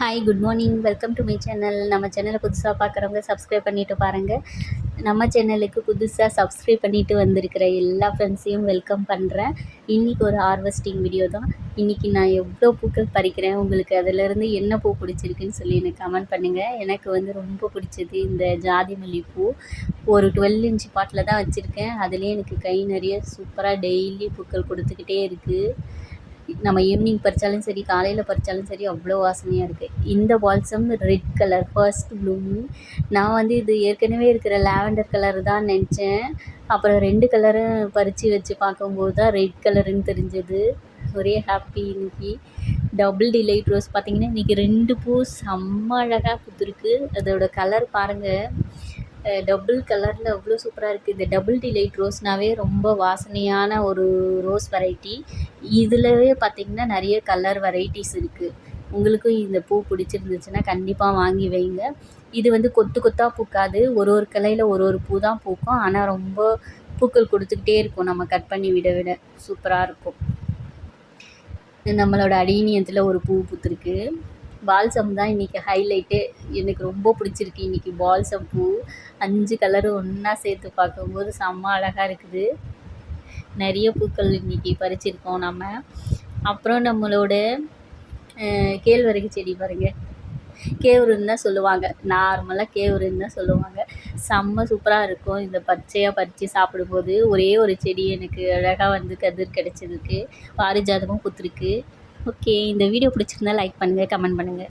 Hi good morning welcome to my channel நம்ம சேனலை புதுசாக பார்க்குறவங்க சப்ஸ்கிரைப் பண்ணிவிட்டு பாருங்கள் நம்ம சேனலுக்கு புதுசாக சப்ஸ்கிரைப் பண்ணிவிட்டு வந்திருக்கிற எல்லா ஃப்ரெண்ட்ஸையும் வெல்கம் பண்ணுறேன் இன்றைக்கி ஒரு ஹார்வெஸ்டிங் வீடியோ தான். இன்றைக்கி நான் எவ்வளோ பூக்கள் பறிக்கிறேன் உங்களுக்கு அதிலேருந்து என்ன பூ பிடிச்சிருக்குன்னு சொல்லி எனக்கு கமெண்ட் பண்ணுங்கள் எனக்கு வந்து ரொம்ப பிடிச்சது இந்த ஜாதி மல்லிப்பூ. ஒரு டுவெல் இன்ச் பாட்டில் தான் வச்சுருக்கேன். அதுலேயே எனக்கு கை நிறைய சூப்பராக டெய்லி பூக்கள் கொடுத்துக்கிட்டே இருக்குது நம்ம ஈவினிங் பறித்தாலும் சரி காலையில் பறித்தாலும் சரி அவ்வளோ வாசனையாக இருக்குது இந்த balsam red colour first bloom நான் வந்து இது ஏற்கனவே இருக்கிற லாவெண்டர் கலர் தான் நினச்சேன். அப்புறம் ரெண்டு கலரும் பறித்து வச்சு பார்க்கும்போது தான் ரெட் கலருன்னு தெரிஞ்சது. ஒரே ஹாப்பி இன்னைக்கு. டபுள் டிலைட் ரோஸ் பார்த்திங்கன்னா இன்றைக்கி ரெண்டு பூ செம்ம அழகாக பூத்துருக்கு. அதோட கலர் பாருங்கள் டபுள் கலரில் அவ்வளோ சூப்பராக இருக்குது இந்த டபுள் டிலைட் ரோஸ்னாவே ரொம்ப வாசனையான ஒரு ரோஸ் வெரைட்டி இதுலவே பார்த்திங்கன்னா நிறைய கலர் வெரைட்டிஸ் இருக்குது உங்களுக்கும் இந்த பூ பிடிச்சிருந்துச்சுன்னா கண்டிப்பாக வாங்கி வைங்க. இது வந்து கொத்து கொத்தாக பூக்காது. ஒரு ஒரு கிளையில் ஒரு ஒரு பூ தான் பூக்கும். ஆனால் ரொம்ப பூக்கள் கொடுத்துக்கிட்டே இருக்கும். நம்ம கட் பண்ணி விட விட சூப்பராக இருக்கும். நம்மளோட அடினியத்தில் ஒரு பூ பூத்துருக்கு. பால்சம் தான் இன்றைக்கி ஹைலைட்டு எனக்கு ரொம்ப பிடிச்சிருக்கு இன்றைக்கி பால்சம் பூ. அஞ்சு கலரும் ஒன்றா சேர்த்து பார்க்கும்போது செம்ம அழகாக இருக்குது. நிறைய பூக்கள் இன்றைக்கி பறிச்சிருக்கோம் நம்ம. அப்புறம் நம்மளோட கேழ்வரகு செடி பாருங்கள் கேவுருன்னு தான் சொல்லுவாங்க. நார்மலாக கேவுருன்னு தான் சொல்லுவாங்க. செம்ம சூப்பராக இருக்கும். இந்த பச்சையாக பறித்து சாப்பிடும்போது ஒரே ஒரு செடி எனக்கு அழகாக வந்து கதிர் கிடச்சிருக்கு பாரிஜாதமும் பூத்துருக்கு. ஓகே இந்த வீடியோ பிடிச்சிருந்தா லைக் பண்ணுங்கள் கமெண்ட் பண்ணுங்கள்